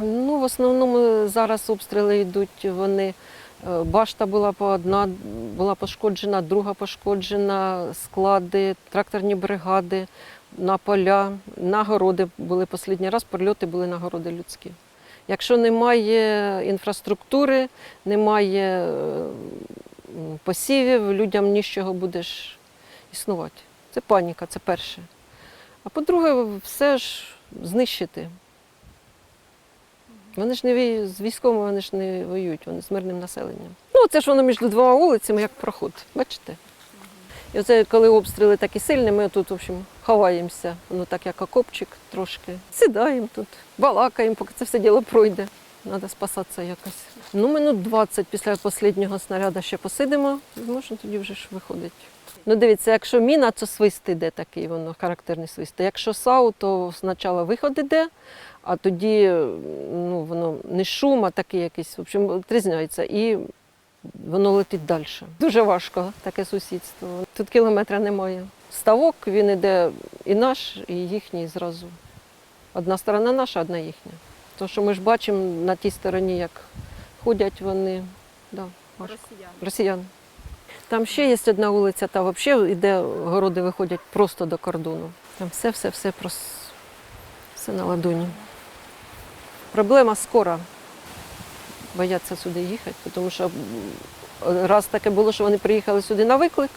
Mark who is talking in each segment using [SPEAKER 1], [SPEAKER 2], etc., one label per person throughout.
[SPEAKER 1] Ну, в основному зараз обстріли йдуть. Вони е, башта була по одна була пошкоджена, друга пошкоджена, склади, тракторні бригади, на поля, на городи були останній раз, прильоти були на городи людські. Якщо немає інфраструктури, немає е, посівів, людям нічого будеш існувати. Це паніка, це перше. А по-друге, все ж знищити. Вони ж не з військовими вони ж не воюють, вони з мирним населенням. Ну, це ж воно між двома вулицями, як проход, бачите? І оце коли обстріли такі сильні, ми тут, в общем, ховаємося. Воно так, як окопчик трошки. Сідаємо тут, балакаємо, поки це все діло пройде. Треба спасатися якось. Ну, минут 20 після останнього снаряду ще посидимо, можна тоді вже ж виходить. Ну, дивіться, якщо міна, то свист іде такий, воно характерний свист. Якщо САУ, то спочатку виход іде, а тоді ну, воно не шум, а такий якийсь, в общем, відрізняється. І воно летить далі. Дуже важко таке сусідство. Тут кілометра немає. Ставок він іде і наш, і їхній зразу. Одна сторона наша, одна їхня. Тому що ми ж бачимо на тій стороні, як ходять вони. Да, важко. Росіяни. Там ще є одна вулиця, та взагалі йде, городи виходять просто до кордону. Там все, все, все, прос... все на ладоні. Проблема скора. Бояться сюди їхати, тому що раз таке було, що вони приїхали сюди на виклик,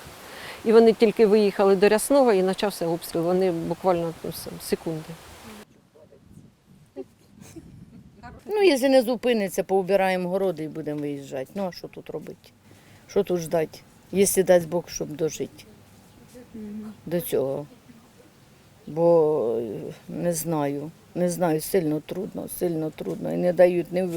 [SPEAKER 1] і вони тільки виїхали до Рясного і почався обстріл. Вони буквально ну, секунди.
[SPEAKER 2] Ну, якщо не зупиниться, поубираємо городи і будемо виїжджати. Ну, а що тут робити? Що тут ждати? Якщо дасть Бог, щоб дожити до цього. Бо е, не знаю, не знаю, сильно трудно, сильно трудно. І не дають не,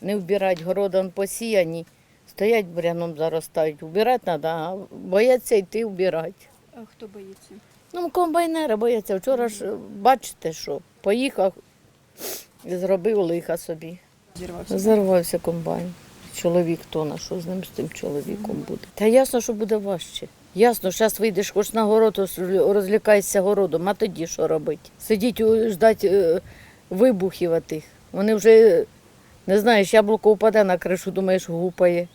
[SPEAKER 2] не вбирати городи он посіяні. Стоять буряном заростають. Вбирати треба, а бояться йти вбирати.
[SPEAKER 3] А хто боїться?
[SPEAKER 2] Ну, комбайнери бояться. Вчора ж бачите, що поїхав і зробив лиха собі.
[SPEAKER 3] Зірвався.
[SPEAKER 2] Зарвався комбайн. Чоловік то на що з ним з тим чоловіком буде. Та ясно, що буде важче. Ясно, зараз вийдеш хоч на город, ось розлякаєшся городом, а тоді що робити? Сидіть, ждать е, вибухів тих. Вони вже, не знаєш, яблуко впаде на кришу, думаєш, гупає.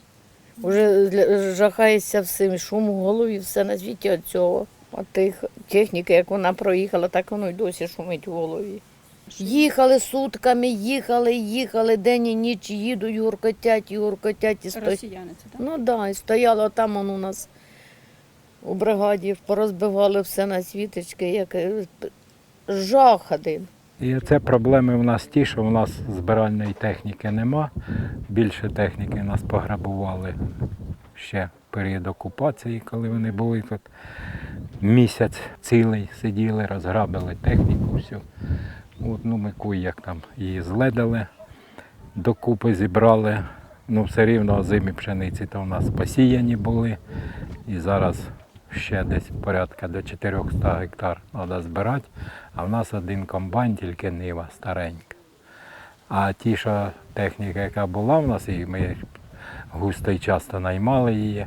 [SPEAKER 2] Вже жахаєшся всім, шум у голові, все на світі від цього. От тих техніки, як вона проїхала, так воно й досі шумить у голові. Їхали сутками, їхали, їхали, день і ніч їдуть, гуркотять, і гуркотять, і стоять.
[SPEAKER 3] Росіяни це, так?
[SPEAKER 2] Ну так, да, і стояло там он у нас у бригаді, порозбивали все на світочки, як е, жах один.
[SPEAKER 4] І це проблеми в нас ті, що в нас збиральної техніки нема. Більше техніки нас пограбували ще період окупації, коли вони були тут. Місяць цілий сиділи, розграбили техніку всю. От, ну, ми куй як там її зледали, докупи зібрали. Ну, все рівно озимі пшениці то в нас посіяні були. І зараз ще десь порядка до 400 гектар треба збирати. А в нас один комбайн, тільки нива старенька. А ті, що техніка, яка була в нас, і ми густо і часто наймали її,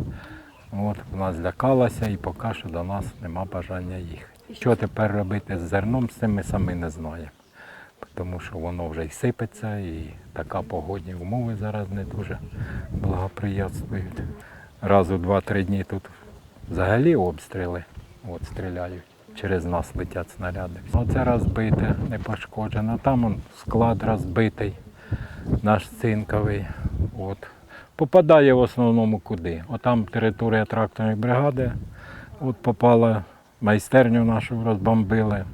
[SPEAKER 4] от вона злякалася і поки що до нас нема бажання їхати. Що тепер робити з зерном, з цим ми самі не знаємо. Тому що воно вже й сипеться, і така погодні умови зараз не дуже благоприятствують. Раз у два-три дні тут взагалі обстріли от, стріляють. Через нас летять снаряди. Оце розбите, не пошкоджено. Там он склад розбитий, наш цинковий. От. Попадає в основному куди. Отам територія тракторної бригади. От попала майстерню нашу розбомбили.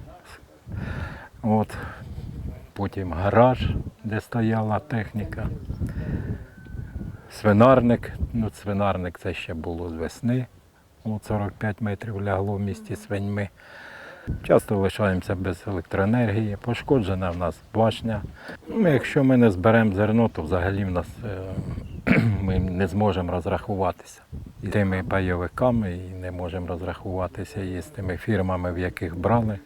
[SPEAKER 4] От. Потім гараж, де стояла техніка. Свинарник. Ну, свинарник це ще було з весни. От 45 метрів лягло в місті свиньми. Часто лишаємося без електроенергії. Пошкоджена в нас башня. Ну, якщо ми не зберемо зерно, то взагалі в нас е, ми не зможемо розрахуватися і тими пайовиками і не можемо розрахуватися і з тими фірмами, в яких брали.